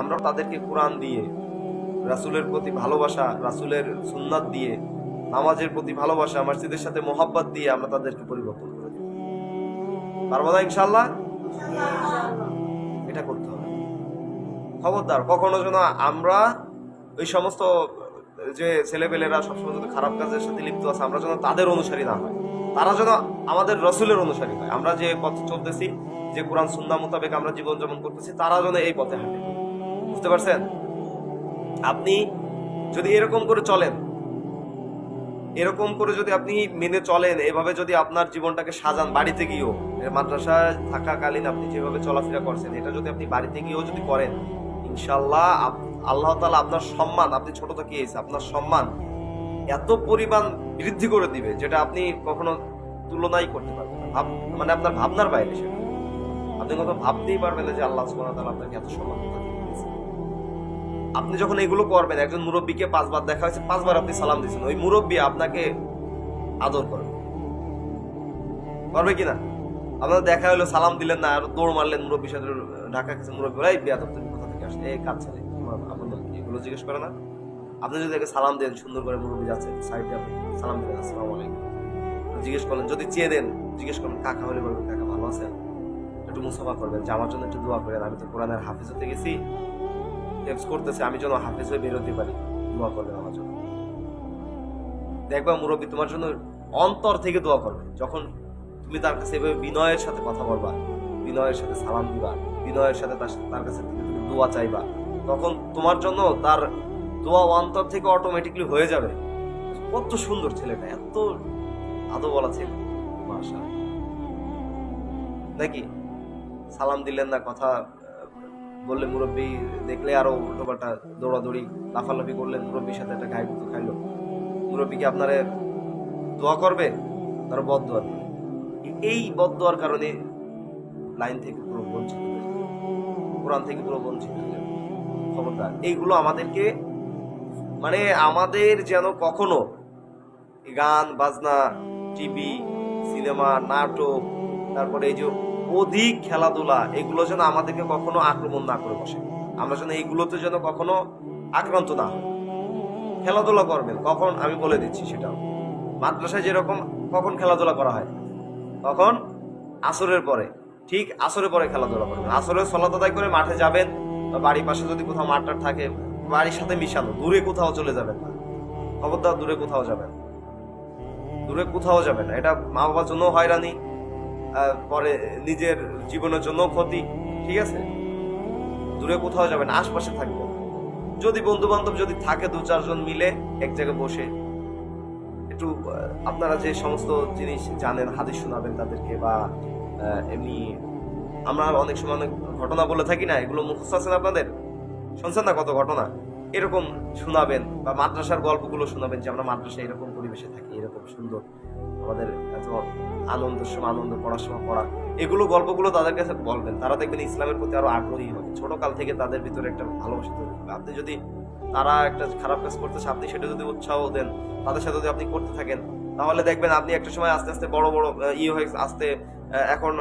আমরা তাদেরকে কোরআন দিয়ে, রাসূলের প্রতি ভালোবাসা, রাসূলের সুন্নাত দিয়ে, নামাজের প্রতি ভালোবাসা, মসজিদের সাথে মোহাব্বত দিয়ে আমরা তাদেরকে পরিবর্তন করে দেব পারব ইনশাল্লাহ এটা করতে হবে। খবরদার, কখনো যেন আমরা ওই সমস্ত, যে ছেলেপেলেরা সবসময় যদি খারাপ কাজের সাথে লিপ্ত আছে, আমরা যেন তাদের অনুসারী না হয়। তারা যেন আমাদের রসুলের অনুসারী হয়। আমরা যে পথে চলতেছি, যে কোরআন সুন্না মোতাবেক আমরা জীবনযাপন করতেছি, তারা যেন এই পথে হাঁটে। বুঝতে পারছেন? আপনি যদি এরকম করে চলেন, এরকম করে যদি আপনি মেনে চলেন, এভাবে যদি আপনার জীবনটাকে সাজান, বাড়িতে গিয়েও মাদ্রাসায় থাকাকালীন আপনি যেভাবে চলাফেরা করছেন, এটা যদি আপনি বাড়িতে গিয়েও যদি করেন ইনশাল্লাহ আল্লাহ তালা আপনার সম্মান, আপনি ছোট থেকে আপনার সম্মান এত পরিমাণ বৃদ্ধি করে দিবে, যেটা আপনি কখনো তুলনাই করতে পারবেন মানে আপনার ভাবনার বাইরে সেটা। আপনি কত ভাবতেই পারবেন না যে আল্লাহ ওয়া আপনাকে এত সম্মান। আপনি যখন এগুলো করবেন, একজন মুরব্বীকে পাঁচবার দেখা হয়েছে, পাঁচবার আপনি সালাম দিয়েছেন। ওই মুরব্বী আপনাকে আদর করবে করবে কিনা? আপনার দেখা হলো, সালাম দিলেন না, আর দৌড় মারলেন মুরব্বীর সাথে ঢাকা গেছে মুরব্বী এই তুমি কোথা থেকে আসলে? এই কাজ ছেলে? কি? এগুলো জিজ্ঞেস করে না? আপনি যদি সালাম দেন, সুন্দর করে মুরব্বী যাচ্ছে, সাইডে সালাম দিলেন আসসালামু আলাইকুম। জিজ্ঞেস করলেন, যদি চেয়ে দেন, জিজ্ঞেস করলেন, কাকা হলে বলবেন কাকা ভালো আছেন? একটু মুসাফা করবেন যে জন্য একটু দোয়া করেন, আমি তো কোরআনের হাফিজ হতে গেছি। হেল্প করতেছে, আমি যেন হাফিজ হয়ে বেরোতে পারি দোয়া করবেন আমার জন্য। দেখবা মুরব্বী, তোমার জন্য অন্তর থেকে দোয়া করবে। যখন তুমি তার কাছে এভাবে বিনয়ের সাথে কথা বলবা, বিনয়ের সাথে সালাম দিবা, বিনয়ের সাথে তার কাছে দোয়া চাইবা, তখন তোমার জন্য তার দোয়া অন্তর থেকে অটোমেটিকলি হয়ে যাবে। কত সুন্দর ছেলেটা, এত আদো বলা ছেলে মাশা নাকি সালাম দিলেন না, কথা বললে মুরব্বী দেখলে আরও উল্টোপাল্টা দৌড়াদৌড়ি, লাফালাফি করলেন মুরব্বীর সাথে একটা গায়ে গুঁতো খাইলো। মুরব্বী কি আপনারে দোয়া করবে? তার বদ এই বদ দোয়ার কারণে লাইন থেকে পুরো বঞ্চিত কোরআন থেকে পুরো বঞ্চিত খবরদার, এইগুলো আমাদেরকে মানে আমাদের যেন কখনো গান, বাজনা, টিভি, সিনেমা, নাটক, তারপরে এই যে অধিক খেলাধুলা, এগুলো যেন আমাদেরকে কখনো আক্রমণ না করে বসে। আমরা যেন এইগুলোতে যেন কখনো আক্রান্ত না খেলাধুলা করবেন, কখন? আমি বলে দিচ্ছি সেটাও। মাদ্রাসায় যেরকম কখন খেলাধুলা করা হয়, তখন আসরের পরে, ঠিক আসরের পরে খেলাধুলা করবেন। আসরের সলাত আদায় করে মাঠে যাবেন, বা বাড়ির পাশে যদি কোথাও মাঠ টাঠ থাকে, বাড়ির সাথে মিশানো, দূরে কোথাও চলে যাবেন খবরদার দূরে কোথাও যাবেন দূরে কোথাও যাবেন এটা মা বাবার জন্য হয়রানি পরে নিজের জীবনের জন্য ক্ষতি, ঠিক আছে? দূরে কোথাও যাবেন আশপাশে থাকবেন যদি বন্ধু বান্ধব যদি থাকে দু চারজন মিলে, এক জায়গায় বসে, একটু আপনারা যে সমস্ত জিনিস জানেন, হাদিস শোনাবেন তাদেরকে বা এমনি আমরা অনেক সময় অনেক ঘটনা বলে থাকি না, এগুলো মুখস্থ আছেন আপনাদের? শুনছেন না কত ঘটনা? এরকম শোনাবেন বা মাদ্রাসার গল্পগুলো শোনাবেন যে আমরা মাদ্রাসায় এরকম পরিবেশে থাকি, এরকম সুন্দর আমাদের আনন্দের সময়, আনন্দ পড়ার সময় পড়া। এগুলো গল্পগুলো তাদের কাছে বলবেন। তারা দেখবেন ইসলামের প্রতি আরও আগ্রহী হবে। ছোট কাল থেকে তাদের ভিতরে একটা ভালোবাসা তৈরি হবে। আপনি যদি তারা একটা খারাপ কাজ করতেছে, আপনি সেটা যদি উৎসাহ দেন, তাদের সাথে যদি আপনি করতে থাকেন, তাহলে দেখবেন আপনি একটা সময় আস্তে আস্তে বড় বড় ইয়ে হয়ে আস্তে এখন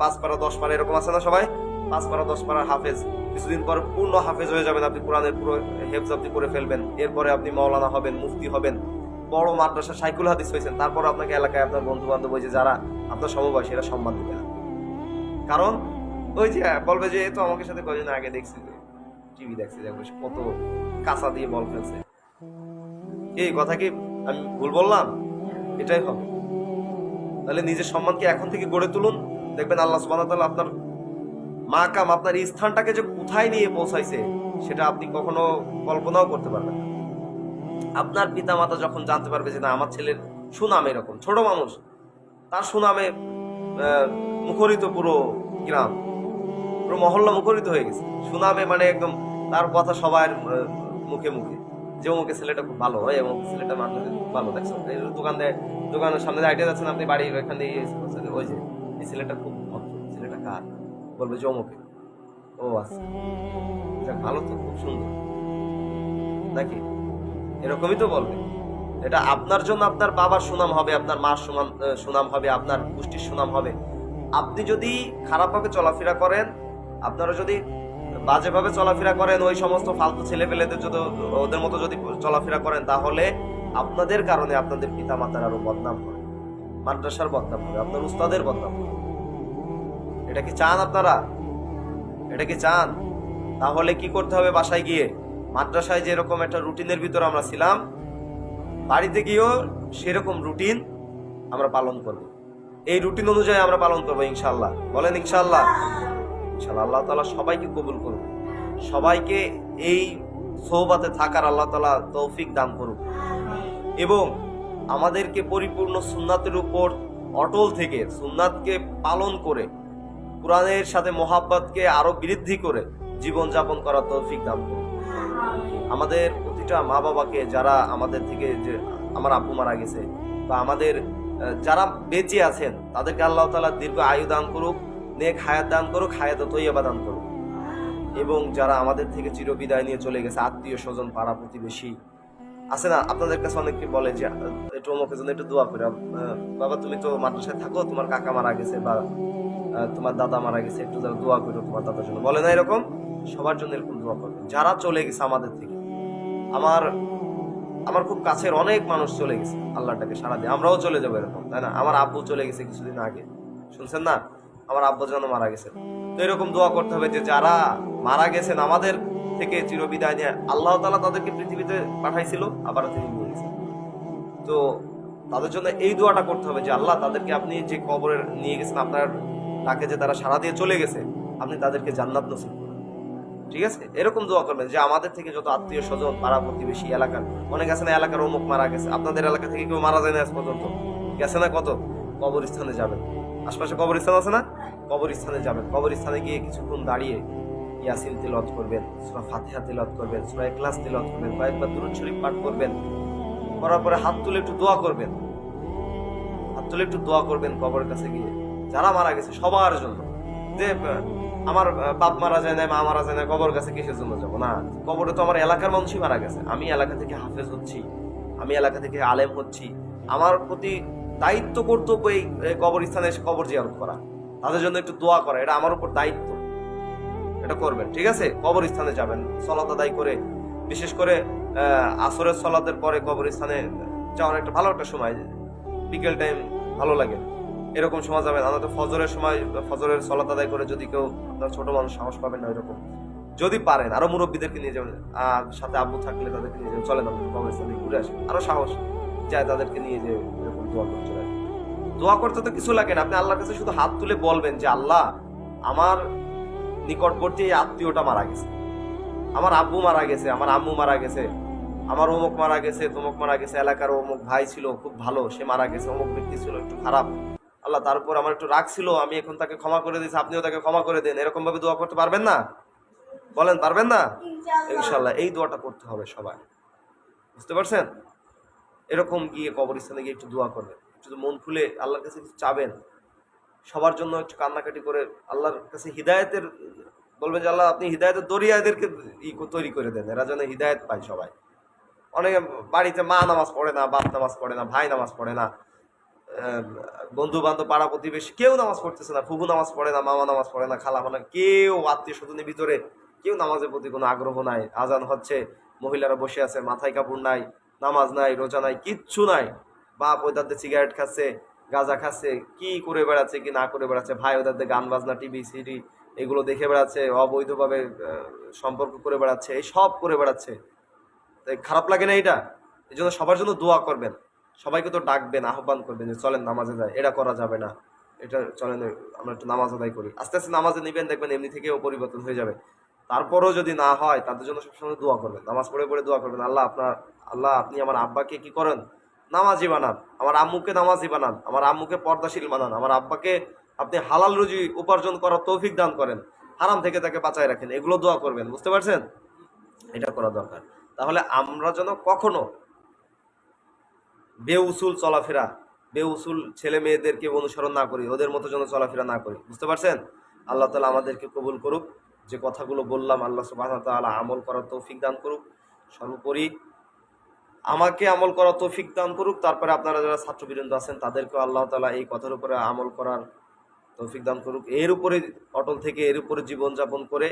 পাঁচ পারা, দশ পারা এরকম আছে না সবাই? পাঁচ পারা, দশ পারা হাফেজ। কিছুদিন পর পূর্ণ হাফেজ হয়ে যাবেন আপনি, কোরআনের পুরো হেফজ আপনি করে ফেলবেন। এরপরে আপনি মাওলানা হবেন, মুফতি হবেন। বড় মাদ্রাসা সাইকুল হাদিস হয়েছেন, তারপর আপনাকে এলাকায় আপনার বন্ধু বান্ধব ওই যে যারা আপনার সমবয়সী, এরা সম্মান দিবে না। কারণ ওই যে বলবে যে তো আমাকে সাথে কদিন আগে দেখছি যে, টিভি দেখছি, দেখো সে কত কাঁচা দিয়ে বল ফেলছে। এই কথা কি আমি ভুল বললাম? এটাই হবে। তাহলে নিজের সম্মানকে এখন থেকে গড়ে তুলুন। দেখবেন আল্লাহ তাআলা আপনার মাকাম, আপনার এই স্থানটাকে যে কোথায় নিয়ে পৌঁছাইছে, সেটা আপনি কখনো কল্পনাও করতে পারবেন না। আপনার পিতা মাতা যখন জানতে পারবে যে না, আমার ছেলের সুনাম এরকম, ছোট মানুষ, তার সুনামে মুখরিত পুরো গ্রাম, পুরো মহল্লা মুখরিত হয়ে গেছে। সুনামে মানে একদম তার কথা সবার মুখে মুখে। যে অমুকে ছেলেটা খুব ভালো হয় এবং ছেলেটা মানুষ খুব ভালো, দেখছ? দোকান দেয় দোকানের সামনে হাঁটে যাচ্ছেন আপনি বাড়ির ওইখানে ওই যে, এই ছেলেটা খুব ভদ্র, ছেলেটা কার? বলবে যে, অমুকে। ও আচ্ছা। ভালো তো, খুব সুন্দর। নাকি? এরকমই তো বলবে। এটা আপনার জন্য আপনার বাবার সুনাম হবে, আপনার মার সুনাম সুনাম হবে, আপনার গোষ্ঠীর সুনাম হবে। আপনি যদি খারাপভাবে চলাফেরা করেন, আপনারা যদি বাজেভাবে চলাফেরা করেন, ওই সমস্ত ফালতু ছেলে পেলেদের যদি, ওদের মতো যদি চলাফেরা করেন, তাহলে আপনাদের কারণে আপনাদের পিতা মাতার আরও বদনাম হবে। মাদ্রাসার বদনাম হবে, আপনার উস্তাদের বদনাম হবে। এটা কি চান আপনারা? এটা কি চান? তাহলে কি করতে হবে বাসায় গিয়ে? মাদ্রাসায় যেরকম একটা রুটিনের ভিতর আমরা ছিলাম, বাড়িতে গিয়েও সেরকম রুটিন আমরা পালন করব। এই রুটিন অনুযায়ী আমরা পালন করব ইনশাল্লাহ বলেন ইনশাল্লাহ ইনশাল্লাহ আল্লাহ তালা সবাইকে কবুল করুন সবাইকে এই সৌবাতে থাকার আল্লাহ তালা তৌফিক দান করুন এবং আমাদেরকে পরিপূর্ণ সুন্নাতের উপর অটল থেকে সুন্নাতকে পালন করে কোরআনের সাথে মোহাব্বতকে আরও বৃদ্ধি করে জীবনযাপন করার তৌফিক দান করুন আমাদের প্রতিটা মা বাবাকে যারা আমাদের থেকে যে আমার আব্বু মারা গেছে বা আমাদের যারা বেঁচে আছেন, তাদেরকে আল্লাহ তালা দীর্ঘ আয়ু দান করুক, নেক হায়াত দান করুক, হায়াত তৈয়াবা দান করুক। এবং যারা আমাদের থেকে চিরবিদায় নিয়ে চলে গেছে, আত্মীয় স্বজন, পাড়া প্রতিবেশী, আছে না? আপনাদের কাছে অনেকে বলে যে, একটু অমুকের জন্য একটু দোয়া করে বাবা তুমি তো মাদ্রাসায় থাকো, তোমার কাকা মারা গেছে বা তোমার দাদা মারা গেছে, একটু দোয়া করো তোমার দাদার জন্য। বলে না এরকম? সবার জন্য এরকম দোয়া করবে। যারা চলে গেছে আমাদের থেকে, আমার আমার খুব কাছের অনেক মানুষ চলে গেছে, আল্লাহটাকে সারা দিয়ে। আমরাও চলে যাব এরকম, তাই না? আমার আব্বু চলে গেছে কিছুদিন আগে। শুনছেন না? আমার আব্বু যেন মারা গেছে। তো এরকম দোয়া করতে হবে যে যারা মারা গেছেন আমাদের থেকে চিরবিদায় নিয়ে, আল্লাহ তালা তাদেরকে পৃথিবীতে পাঠাইছিল আবার তিনি নিয়ে গেছেন। তো তাদের জন্য এই দোয়াটা করতে হবে যে আল্লাহ তাদেরকে আপনি যে কবরে নিয়ে গেছেন, আপনার তাকে যে তারা সারা দিয়ে চলে গেছে, আপনি তাদেরকে জান্নাত নসিব ঠিক আছে? এরকম দোয়া করবেন যে আমাদের থেকে যত আত্মীয় স্বজন পাড়া প্রতিবেশী এলাকার, অনেক আছে না এলাকার অমুক মারা গেছে, আপনাদের এলাকা থেকে কেউ মারা যায় না আজ পর্যন্ত। গেছে না কত? কবরস্থানে যাবেন। আশপাশে কবরস্থান আছে না? কবরস্থানে যাবেন। কবরস্থানে গিয়ে কিছুক্ষণ দাঁড়িয়ে ইয়াসিন তিলত করবেন, সুরা ফাতিহা তিলত করবেন, সুরা ইখলাস তিলত করবেন, কয়েকবার দুরুদ শরীফ পাঠ করবেন। করার পরে হাত তুলে একটু দোয়া করবেন। হাত তুলে একটু দোয়া করবেন কবরের কাছে গিয়ে। যারা মারা গেছে সবার জন্য। যে আমার বাপ মারা যায় না মা মারা যায় না কবর কাছে কিসের জন্য যাব? না, কবরে তো আমার এলাকার মানুষই মারা গেছে। আমি এলাকা থেকে হাফেজ হচ্ছি, আমি এলাকা থেকে আলেম হচ্ছি। আমার প্রতি দায়িত্ব, কর্তব্য এই কবরস্থানে এসে কবর জিয়ারত করা। তাদের জন্য একটু দোয়া করা, এটা আমার উপর দায়িত্ব। এটা করবেন, ঠিক আছে? কবরস্থানে যাবেন সলাত আদায় করে, বিশেষ করে আসরের সলাতের পরে কবরস্থানে যাওয়ার একটা ভালো একটা সময়, বিকেল টাইম ভালো লাগে। এরকম সময় যাবেন আমরা তো ফজরের সময় ফজরের সলাত আদায় করে যদি কেউ আপনার ছোট মানুষ সাহস পাবেন না এরকম, যদি পারেন, আরও মুরব্বীদেরকে নিয়ে যাবেন, আর সাথে আব্বু থাকলে তাদেরকে নিয়ে যাবেন। আপনি কবরস্থানে ঘুরে আসেন আরও সাহস যায় তাদেরকে নিয়ে যে এরকম দোয়া করতে দোয়া করতে তো কিছু লাগে না। আপনি আল্লাহর কাছে শুধু হাত তুলে বলবেন যে, আল্লাহ, আমার নিকটবর্তী এই আত্মীয়টা মারা গেছে। আমার আব্বু মারা গেছে, আমার আম্মু মারা গেছে, আমার অমুক মারা গেছে, তমুক মারা গেছে, এলাকার অমুক ভাই ছিল, খুব ভালো, সে মারা গেছে, অমুক ব্যক্তি ছিল, একটু খারাপ। আল্লাহ তারপর আমার একটু রাগ ছিল আমি এখন তাকে ক্ষমা করে দিয়েছি আপনিও তাকে ক্ষমা করে দেন। এরকম ভাবে দোয়া করতে পারবেন না? বলেন পারবেন না? ইনশাল্লাহ এই দোয়াটা করতে হবে সবাই। বুঝতে পারছেন? এরকম গিয়ে কবরস্থানে গিয়ে একটু দোয়া করবেন। শুধু মন খুলে আল্লাহর কাছে কিছু চাবেন। সবার জন্য একটু কান্নাকাটি করে আল্লাহর কাছে হিদায়তের বলবেন যে আল্লাহ আপনি হিদায়তের দরিয়া এদেরকে ই তৈরি করে দেন। এরা যেন হিদায়ত পায় সবাই। অনেকে বাড়িতে মা নামাজ পড়ে না বাপ নামাজ পড়ে না ভাই নামাজ পড়ে না। বন্ধু বান্ধব পাড়া প্রতিবেশী, কেউ নামাজ পড়তেছে না ফুবু নামাজ পড়ে না, মামা নামাজ পড়ে না, খালা ফালা কেউ আত্মীয় স্বজনের ভিতরে কেউ নামাজের প্রতি কোনো আগ্রহ নাই। আজান হচ্ছে, মহিলারা বসে আছে, মাথায় কাপড় নাই, নামাজ নাই, রোজা নাই, কিচ্ছু নাই। বাপ ওদারতে সিগারেট খাচ্ছে, গাঁজা খাচ্ছে, কি করে বেড়াচ্ছে, কি না করে বেড়াচ্ছে, ভাই ওদারতে গান বাজনা, টিভি, সিডি, এগুলো দেখে বেড়াচ্ছে, অবৈধভাবে সম্পর্ক করে বেড়াচ্ছে, এই সব করে বেড়াচ্ছে। তাই খারাপ লাগে না এটা এই জন্য সবার জন্য দোয়া করবেন। সবাইকে তো ডাকবেন, আহ্বান করবেন যে চলেন নামাজে যায় এটা করা যাবে না। এটা চলেন, আমরা একটু নামাজ আদায় করি। আস্তে আস্তে নামাজে নিবেন, দেখবেন এমনি থেকেও পরিবর্তন হয়ে যাবে। তারপরও যদি না হয়, তাদের জন্য সবসময় দোয়া করবেন। নামাজ পড়ে পড়ে দোয়া করবেন, আল্লাহ আপনার, আল্লাহ আপনি আমার আব্বাকে কি করেন? নামাজি বানান। আমার আম্মুকে নামাজি বানান। আমার আম্মুকে পর্দাশীল বানান। আমার আব্বাকে আপনি হালাল রুজি উপার্জন করার তৌফিক দান করেন। হারাম থেকে তাকে বাঁচায় রাখেন। এগুলো দোয়া করবেন। বুঝতে পারছেন? এটা করা দরকার। তাহলে আমরা যেন কখনো বেউসুল চলাফেরা, বেউসুল ছেলে মেয়েদেরকে অনুসরণ না করি, ওদের মতো যেন চলাফেরা না করি। বুঝতে পারছেন? আল্লাহ তালা আমাদেরকে কবুল করুক। যে কথাগুলো বললাম, আল্লাহ সুবাহ তালা আমল করার তৌফিক দান করুক। সর্বোপরি আমাকে আমল করার তৌফিক দান করুক। তারপরে আপনারা যারা ছাত্রবৃন্দ আছেন, তাদেরকেও আল্লাহ তালা এই কথার উপরে আমল করার তৌফিক দান করুক। এর উপরে, অটল থেকে এর উপরে জীবনযাপন করে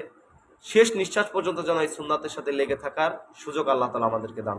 শেষ নিঃশ্বাস পর্যন্ত যেন এই সুন্নাতের সাথে লেগে থাকার সুযোগ আল্লাহ তালা আমাদেরকে দান